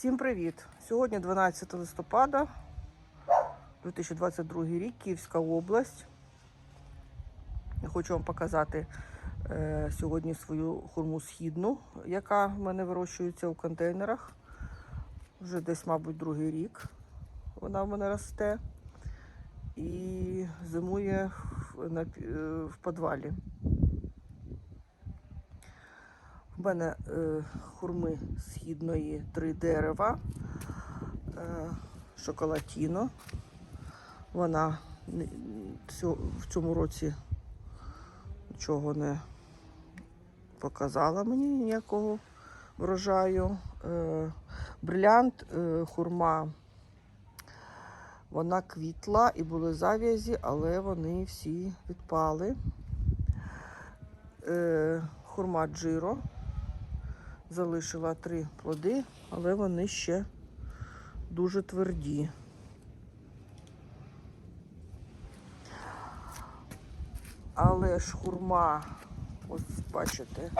Всім привіт! Сьогодні 12 листопада 2022 рік, Київська область. Я хочу вам показати е, сьогодні свою хурму східну, яка в мене вирощується у контейнерах. Вже десь, мабуть, другий рік вона в мене росте і зимує в, на, е, в підвалі. У мене е, хурми східної три дерева, е, шоколатіно. Вона в цьому році нічого не показала мені ніякого врожаю. Е, брилянт, е, хурма, вона квітла і були зав'язі, але вони всі відпали. Е, хурма джиро залишила три плоди, але вони ще дуже тверді. Але ж хурма, ось бачите,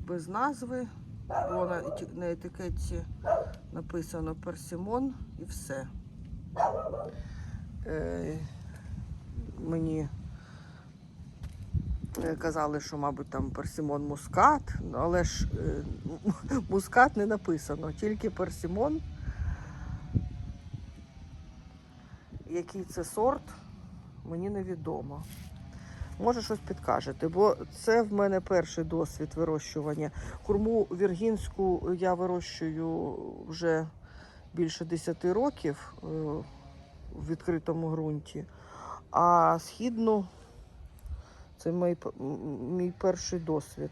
без назви, бо на, на етикетці написано персимон і все. Е, мені Казали, що, мабуть, там персимон мускат, але ж е, мускат не написано, тільки персимон. Який це сорт, мені невідомо. Може, щось підкажете, бо це в мене перший досвід вирощування. Хурму віргінську я вирощую вже більше 10 років е, в відкритому ґрунті, а східну це мій, мій перший досвід.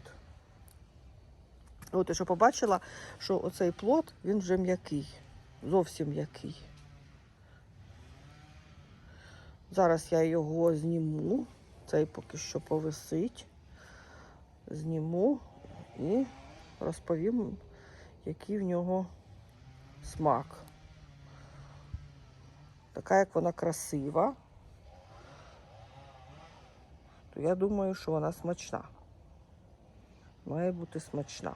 От я що побачила, що оцей плод, він вже м'який, зовсім м'який. Зараз я його зніму, цей поки що повисить. Зніму і розповім, який в нього смак. Така, як вона красива то я думаю, що вона смачна. Має бути смачна.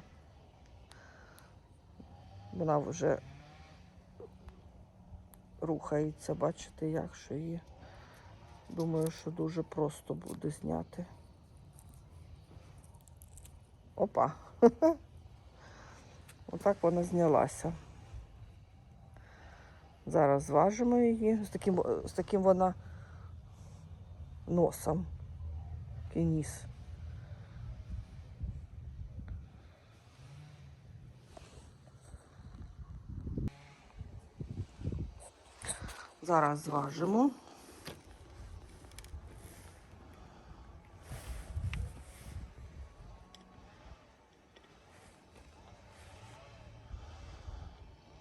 Вона вже рухається, бачите, як що її. Думаю, що дуже просто буде зняти. Опа. Отак вона знялася. Зараз зважимо її. З таким, з таким вона носом. Такий ніс. Зараз зважимо.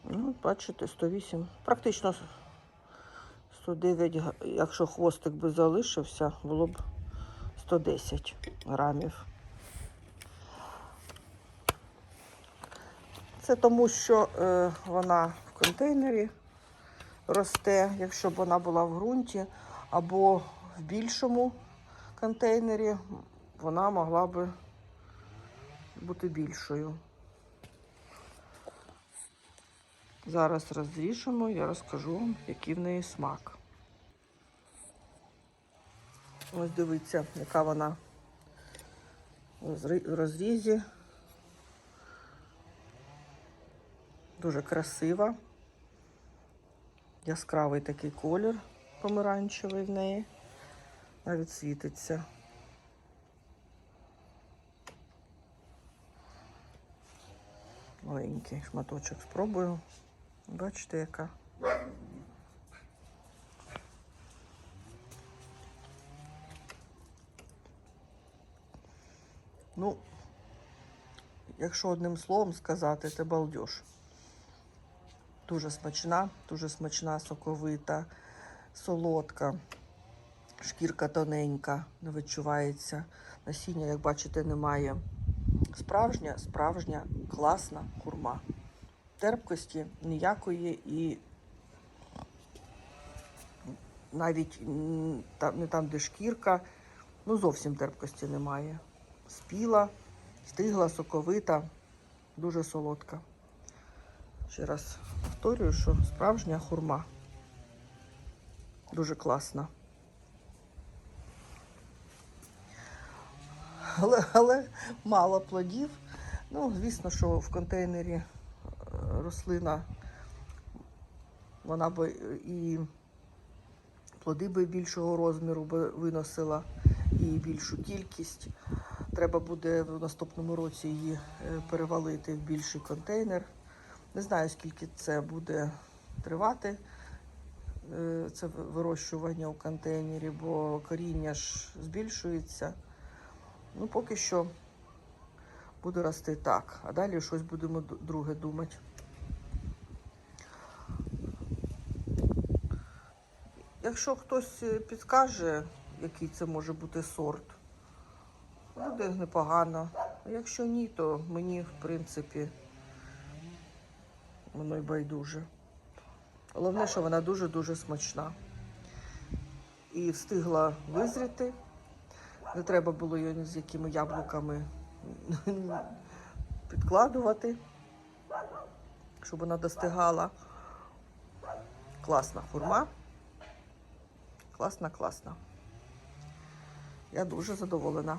Ну, бачите, 108, практично 109, га- якщо хвостик би залишився, було б 110 грамів. Це тому, що е, вона в контейнері росте, якщо б вона була в ґрунті, або в більшому контейнері, вона могла би бути більшою. Зараз розріжемо, я розкажу вам, який в неї смак. Ось дивіться, яка вона в розрізі. Дуже красива. Яскравий такий колір помаранчевий в неї. Навіть світиться. Маленький шматочок спробую. Бачите, яка. Ну, якщо одним словом сказати, це балдеж. Дуже смачна, дуже смачна, соковита, солодка, шкірка тоненька, не відчувається. Насіння, як бачите, немає. Справжня, справжня, класна хурма. Терпкості ніякої і навіть там, не там, де шкірка, ну зовсім терпкості немає. Спіла, стигла, соковита, дуже солодка. Ще раз повторюю, що справжня хурма. Дуже класна. Але, але мало плодів. Ну, звісно, що в контейнері е, рослина, вона би і плоди би більшого розміру би виносила і більшу кількість. Треба буде в наступному році її е, перевалити в більший контейнер. Не знаю, скільки це буде тривати, е, це вирощування у контейнері, бо коріння ж збільшується. Ну, поки що буде рости так, а далі щось будемо друге думати. Якщо хтось е, підскаже, який це може бути сорт, буде непогано. Якщо ні, то мені, в принципі, воно й байдуже. Головне, що вона дуже-дуже смачна. І встигла визріти. Не треба було її з якими яблуками підкладувати, щоб вона достигала. Класна хурма. Класна, класна. Я дуже задоволена.